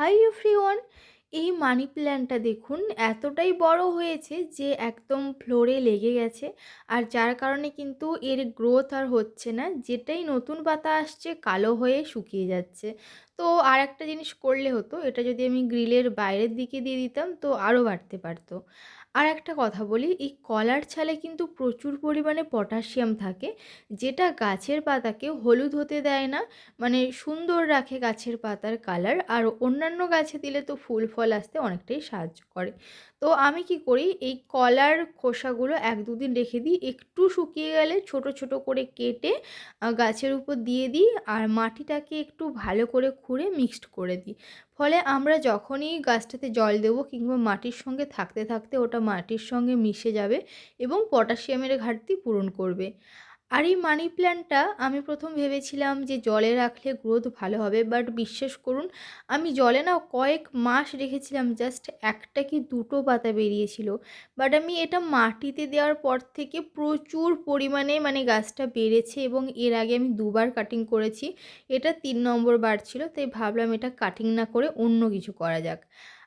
Hi everyone, এই মানি প্ল্যান্টটা দেখুন, এতটাই বড় হয়েছে যে একদম ফ্লোরে লেগে গেছে। আর যার কারণে কিন্তু এর গ্রোথ আর হচ্ছে না, যেটাই নতুন পাতা আসছে, কালো হয়ে শুকিয়ে যাচ্ছে। তো আর একটা জিনিস করলে হতো, এটা যদি আমি গ্রিলের বাইরের দিকে দিয়ে দিতাম তো আরও বাড়তে পারতো। আর একটা কথা বলি, এই কলার ছালে কিন্তু প্রচুর পরিমাণে পটাশিয়াম থাকে, যেটা গাছের পাতাকে হলুদ হতে দেয় না মানে সুন্দর রাখে গাছের পাতার কালার, আর অন্যান্য গাছে দিলে তো ফুল ফল আসতে অনেকটাই সাহায্য করে। তো আমি কি করি, এই কলার খোসাগুলো এক দুদিন রেখে দিই। একটু শুকিয়ে গেলে ছোট ছোট করে কেটে গাছের উপর দিয়ে দিই আর মাটিটাকে একটু ভালো করে খুঁড়ে মিক্সড করে দিই। ফলে আমরা যখনই গাছটাতে জল দেবো কিংবা মাটির সঙ্গে থাকতে থাকতে ওটা মাটির সঙ্গে মিশে যাবে এবং পটাশিয়ামের ঘাটতি পূরণ করবে। আর এই মানি প্ল্যান্টটা আমি প্রথম ভেবেছিলাম যে জলে রাখলে গ্রোথ ভালো হবে বাট বিশ্বাস করুন, আমি জলে না কয়েক মাস রেখেছিলাম জাস্ট একটা কি দুটো পাতা বেরিয়েছিল। বাট আমি এটা মাটিতে দেওয়ার পর থেকে প্রচুর পরিমাণে মানে গাছটা বেড়েছে এবং এর আগে আমি দুবার কাটিং করেছি, এটা তিন নম্বর বার ছিল, তাই ভাবলাম এটা কাটিং না করে অন্য কিছু করা যাক।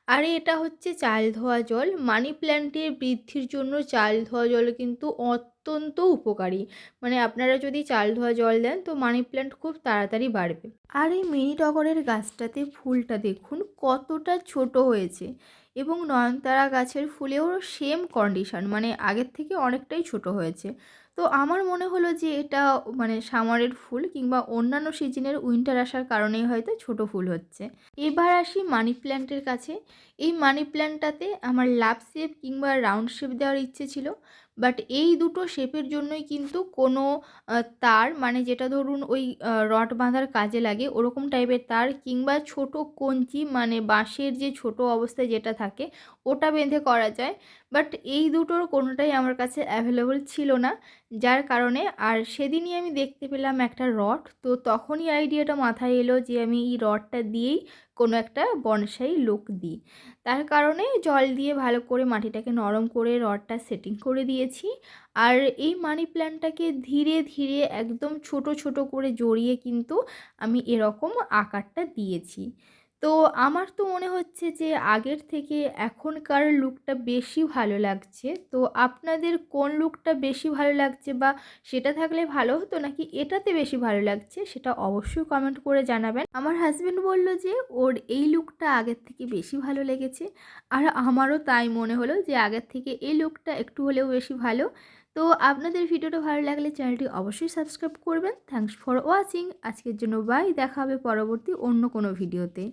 আর এটা হচ্ছে চাল ধোয়া জল মানি প্ল্যান্টের বৃদ্ধির জন্য চাল ধোয়া জল কিন্তু অত্যন্ত উপকারী। মানে আপনারা যদি চাল ধোয়া জল দেন, তো মানি প্ল্যান্ট খুব তাড়াতাড়ি বাড়বে। আর এই মিনি টগরের গাছটাতে ফুলটা দেখুন কতটা ছোট হয়েছে এবং নয়নতারা গাছের ফুলেও সেম কন্ডিশন মানে আগের থেকে অনেকটাই ছোট হয়েছে। তো আমার মনে হলো যে এটা মানে সামারের ফুল কিংবা অন্যান্য সিজনের উইন্টার আসার কারণেই হয়তো ছোট ফুল হচ্ছে। এবার আসি মানি প্ল্যান্টের কাছে। এই মানি প্ল্যান্টটাতে আমার লাভ শেপ কিংবা রাউন্ড শেপ দেওয়ার ইচ্ছে ছিল। বাট এই দুটো শেপের জন্যই কিন্তু কোনো তার মানে যেটা ধরুন ওই রড বাঁধার কাজে লাগে, ওরকম টাইপের তার কিংবা ছোট কঞ্চি মানে বাঁশের যে ছোট অবস্থায় যেটা থাকে, ওটা বেঁধে করা যায়। বাট এই দুটোর কোনোটাই আমার কাছে অ্যাভেলেবল ছিল না, যার কারণে আর সেদিনই আমি দেখতে পেলাম একটা রড, তো তখনই আইডিয়াটা মাথায় এলো যে আমি এই রডটা দিয়েই কোনো একটা বনসাই লোক দিই। তার কারণে জল দিয়ে ভালো করে মাটিটাকে নরম করে রডটা সেটিং করে দিয়েছি। আর এই মানি প্ল্যান্টটাকে ধীরে ধীরে একদম ছোট ছোট করে জড়িয়ে কিন্তু আমি এরকম আকারটা দিয়েছি। তো আমার তো মনে হচ্ছে যে, আগের থেকে এখনকার লুকটা বেশি ভালো লাগছে। তো আপনাদের কোন লুকটা বেশি ভালো লাগছে বা সেটা থাকলে ভালো হতো নাকি এটাতে বেশি ভালো লাগছে সেটা অবশ্যই কমেন্ট করে জানাবেন। আমার হাজব্যান্ড বলল যে, ওর এই লুকটা আগের থেকে বেশি ভালো লেগেছে। আর আমারও তাই মনে হলো যে, আগের থেকে এই লুকটা একটু হলেও বেশি ভালো। তো আপনাদের ভিডিওটা ভালো লাগলে চ্যানেলটি অবশ্যই সাবস্ক্রাইব করবেন। থ্যাংকস ফর ওয়াচিং আজকের জন্য বাই দেখা হবে পরবর্তী অন্য কোনো ভিডিওতে।